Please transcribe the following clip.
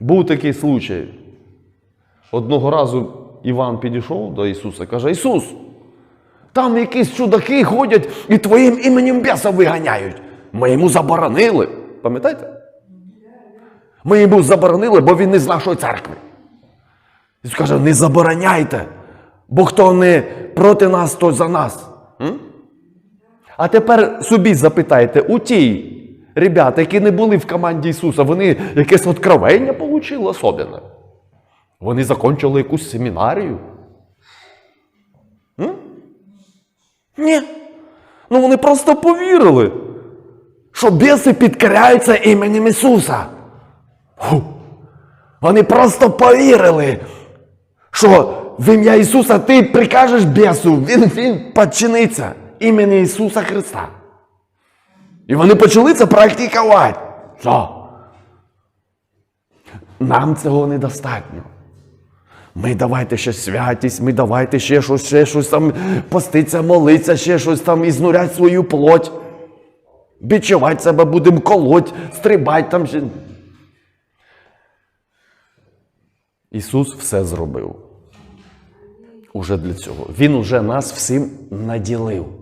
Був такий случай. Одного разу Іван підійшов до Ісуса і каже: Ісус, там якісь чудаки ходять і твоїм іменем беса виганяють. Ми йому заборонили. Пам'ятаєте? Ми йому заборонили, бо він не з нашої церкви. Ісус каже, не забороняйте, бо хто не проти нас, то за нас. М? А тепер собі запитайте, у ті ребята, які не були в команді Ісуса, вони якесь откровення отримали особливе? Вони закончили якусь семінарію? М? Ні. Ну вони просто повірили, що біси підкоряються іменем Ісуса. Фу. Вони просто повірили, що в ім'я Ісуса ти прикажеш бісу, він, він підчиниться імені Ісуса Христа. І вони почали це практикувати. Що? Нам цього недостатньо. Ми давайте ще святість, ми давайте ще щось, ще щось там поститься, молиться, ще щось там ізнурять свою плоть. Бичувати себе будемо колоть, стрибати там. Ісус все зробив. Уже для цього. Він уже нас всім наділив.